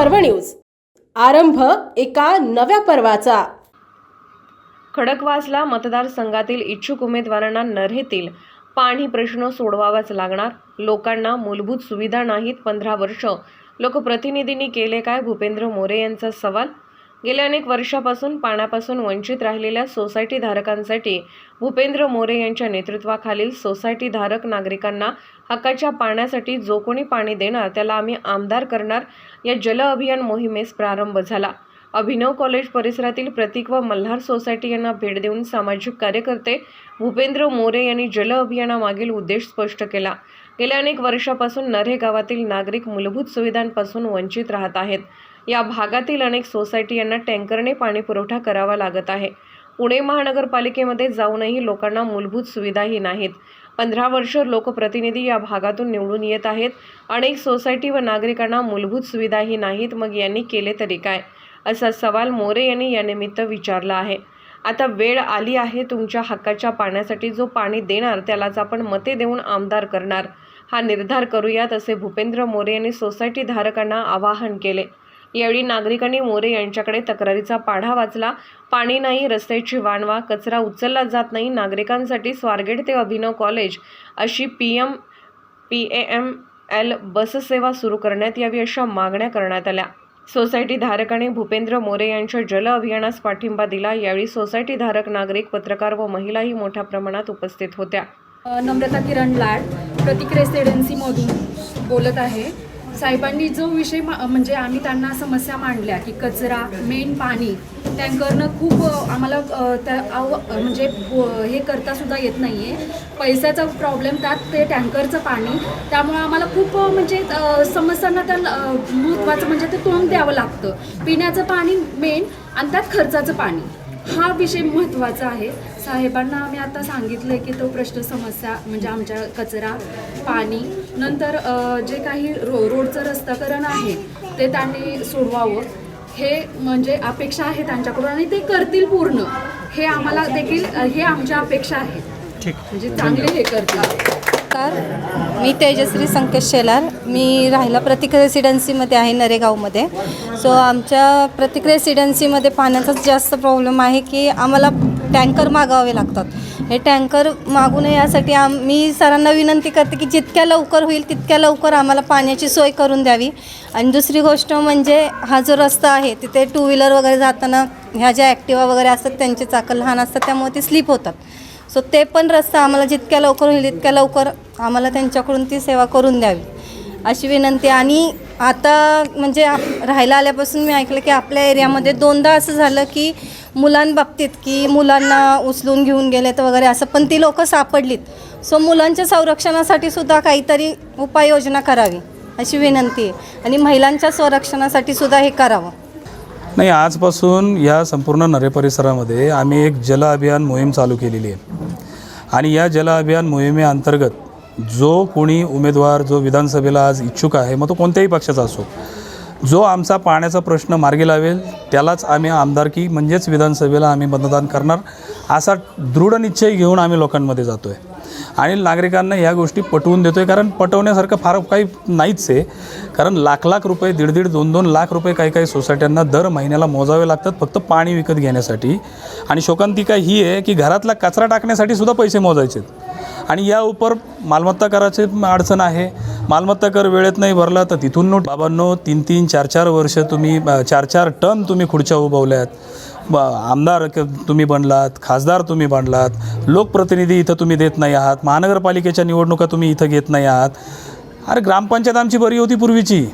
पर्व न्यूज. आरंभ एका नव्या पर्वाचा. खडकवासला मतदारसंघातील इच्छुक उमेदवारांना नरेतील पाणी प्रश्न सोडवावाच लागणार. लोकांना मूलभूत सुविधा नाहीत पंधरा वर्ष. लोकप्रतिनिधींनी केले काय? भूपेंद्र मोरे यांचा सवाल गेल्या अनेक वर्षापासून पाण्यापासून वंचित राहिलेल्या सोसायटी धारकांसाठी भूपेंद्र मोरे यांच्या नेतृत्वाखालील सोसायटी धारक नागरिकांना हक्काच्या पाण्यासाठी जो कोणी पाणी देणार त्याला आम्ही आमदार करणार या जल अभियान मोहिमेस प्रारंभ झाला. अभिनव कॉलेज परिसरातील प्रतीक व मल्हार सोसायटी यांना भेट देऊन सामाजिक कार्यकर्ते भूपेंद्र मोरे यांनी जल अभियानामागील उद्देश स्पष्ट केला. गेल्या अनेक वर्षापासून नरे गावातील नागरिक मूलभूत सुविधांपासून वंचित राहत आहेत. या भागातील अनेक सोसायटी यांना टँकरने पाणी पुरवठा करावा लागत आहे. पुणे महानगरपालिकेमध्ये जाऊनही लोकांना मूलभूत सुविधाही नाहीत. पंधरा वर्ष लोकप्रतिनिधी या भागातून निवडून येत आहेत. अनेक सोसायटी व नागरिकांना मूलभूत सुविधाही नाहीत. मग यांनी केले तरी काय? असा सवाल मोरे यांनी यानिमित्त विचारला आहे. आता वेळ आली आहे तुमच्या हक्काच्या पाण्यासाठी. जो पाणी देणार त्यालाच आपण मते देऊन आमदार करणार. हा निर्धार करूयात असे भूपेंद्र मोरे यांनी सोसायटी धारकांना आवाहन केले. यावेळी नागरिकांनी मोरे यांच्याकडे तक्रारीचा पाढा वाचला. पाणी नाही रस्त्याची वानवा कचरा उचलला जात नाही नागरिकांसाठी स्वारगेट ते अभिनव कॉलेज अशी P M P M L L बससेवा सुरू करण्यात यावी अशा मागण्या करण्यात आल्या. सोसायटी धारकाने भूपेंद्र मोरे यांच्या जल अभियानास पाठिंबा दिला. यावेळी सोसायटी धारक नागरिक पत्रकार व महिलाही मोठ्या प्रमाणात उपस्थित होत्या. नम्रता किरण लाड प्रतिक रेसिडेन्सीमधून बोलत आहे. साहेबांनी जो विषय म्हणजे आम्ही त्यांना समस्या मांडल्या की कचरा मेन पाणी टँकरनं खूप आम्हाला त्या आव म्हणजे हे करता सुद्धा येत नाही आहे पैशाचा प्रॉब्लेम त्यात ते टँकरचं पाणी त्यामुळे आम्हाला खूप म्हणजे समस्यांना त्या महत्त्वाचं म्हणजे ते तोंड द्यावं लागतं. पिण्याचं पाणी मेन आणि त्यात खर्चाचं पाणी. हा विषय महत्त्वाचा आहे. साहेबांना आम्ही आता सांगितलं की तो प्रश्न समस्या म्हणजे आमच्या कचरा पाणी नंतर जे काही रो रोडचं रस्ताकरण आहे ते त्यांनी सोडवावं. हे म्हणजे अपेक्षा आहे त्यांच्याकडून आणि ते करतील पूर्ण. हे आम्हाला देखील हे आमच्या अपेक्षा आहेत म्हणजे चांगले हे करतील. नमस्कार मी तेजश्री संकेत शेलार. मी राहिला प्रतीक रेसिडेन्सीमध्ये आहे नरेगावमध्ये. सो आमच्या प्रतीक रेसिडेन्सीमध्ये पाण्याचाच जास्त प्रॉब्लेम आहे की आम्हाला टँकर मागावे लागतात. हे टँकर मागू नये यासाठी आम मी सरांना विनंती करते की जितक्या लवकर होईल तितक्या लवकर आम्हाला पाण्याची सोय करून द्यावी. आणि दुसरी गोष्ट म्हणजे हा जो रस्ता आहे तिथे टू व्हीलर वगैरे जाताना ह्या ज्या ॲक्टिवा वगैरे असतात त्यांचे चाकं लहान असतात त्यामुळे ते स्लिप होतात. सो ते पण रस्ता आम्हाला जितक्या लवकर होईल तितक्या लवकर आम्हाला त्यांच्याकडून ती सेवा करून द्यावी. अशी विनंती. आणि आता म्हणजे राहायला आल्यापासून मी ऐकलं की आपल्या एरियामध्ये दोनदा असं झालं की मुलांबाबतीत की मुलांना उचलून घेऊन गेलेत वगैरे असं पण ती लोकं सापडलीत. सो मुलांच्या संरक्षणासाठी सुद्धा काहीतरी उपाययोजना करावी अशी विनंती आहे. आणि महिलांच्या संरक्षणासाठी सुद्धा हे करावं. नाही आजपासून या संपूर्ण नरे परिसरामध्ये आम्ही एक जल अभियान मोहीम चालू केलेली आहे. आणि या जल अभियान मोहिमेअंतर्गत जो कोणी उमेदवार जो विधानसभेला आज इच्छुक आहे मग तो कोणत्याही पक्षाचा असो जो आमचा पाण्याचा प्रश्न मार्गी लावेल त्यालाच आम्ही आमदारकी म्हणजेच विधानसभेला आम्ही मतदान करणार असा दृढ निश्चय घेऊन आम्ही लोकांमध्ये जातो आहे आणि नागरिकांना ह्या गोष्टी पटवून देतो आहे कारण पटवण्यासारखं फार काही नाहीच आहे. कारण लाख लाख रुपये दीड दीड दोन दोन लाख रुपये काही काही सोसायट्यांना दर महिन्याला मोजावे लागतात फक्त पाणी विकत घेण्यासाठी. आणि शोकांतिका ही आहे की घरातला कचरा टाकण्यासाठी सुद्धा पैसे मोजायचे आहेत. आणि या उपर मालमत्ता कराची अडचण आहे. मालमत्ता कर वेळेत नाही भरला तर तिथून नोट. बाबांनो तीन तीन चार चार वर्ष तुम्ही चार चार टर्म तुम्ही खुर्च्या उभवल्यात. आमदार तुम्ही बनलात खासदार तुम्ही बनलात लोकप्रतिनिधी इथं तुम्ही देत नाही आहात महानगरपालिकेच्या निवडणुका तुम्ही इथं घेत नाही आहात. अरे ग्रामपंचायत आमची बरी होती पूर्वीची.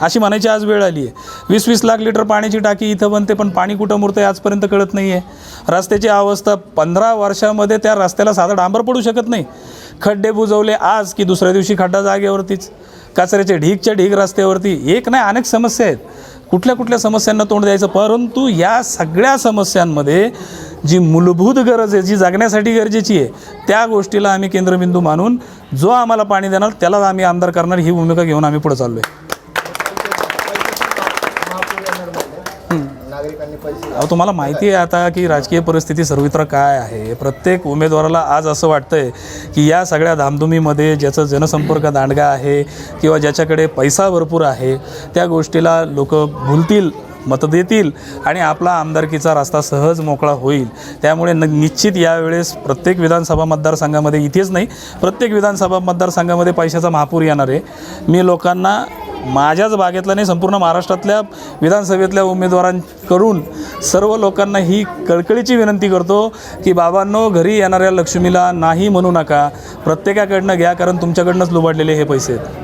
अशी म्हणायची आज वेळ आली आहे वीस वीस लाख लिटर पाण्याची टाकी इथं बनते पण पाणी कुठं मुरतं आहे आजपर्यंत कळत नाही आहे रस्त्याची अवस्था पंधरा वर्षामध्ये त्या रस्त्याला साधं डांबर पडू शकत नाही. खड्डे बुजवले आज की दुसऱ्या दिवशी खड्डा जागेवरतीच. कचऱ्याचे ढीगच्या ढीग रस्त्यावरती. एक नाही अनेक समस्या आहेत. कुठल्या कुठल्या समस्यांना तोंड द्यायचं? परंतु या सगळ्या समस्यांमध्ये जी मूलभूत गरज आहे जी जगण्यासाठी गरजेची आहे त्या गोष्टीला आम्ही केंद्रबिंदू मानून जो आम्हाला पाणी देणार त्यालाच आम्ही आमदार करणार ही भूमिका घेऊन आम्ही पुढे चाललो आहे नागरिकांनी अहो तुम्हाला माहिती आहे आता की राजकीय परिस्थिती सर्वत्र काय आहे? प्रत्येक उमेदवाराला आज असं वाटतंय की या सगळ्या धामधुमीमध्ये ज्याचं जनसंपर्क दांडगा आहे किंवा ज्याच्याकडे पैसा भरपूर आहे त्या गोष्टीला लोक भुलतील मतं देतील आणि आपला आमदारकीचा रस्ता सहज मोकळा होईल. त्यामुळे न निश्चित यावेळेस प्रत्येक विधानसभा मतदारसंघामध्ये इथेच नाही प्रत्येक विधानसभा मतदारसंघामध्ये पैशाचा महापूर येणार आहे. मी लोकांना माझ्याच बागेतल्या नाही संपूर्ण महाराष्ट्रातल्या विधानसभेतल्या उमेदवारांकडून सर्व लोकांना ही कळकळीची विनंती करतो की बाबांनो घरी येणाऱ्या लक्ष्मीला नाही म्हणू नका. प्रत्येकाकडनं घ्या कारण तुमच्याकडनंच लुबाडलेले हे पैसे आहेत.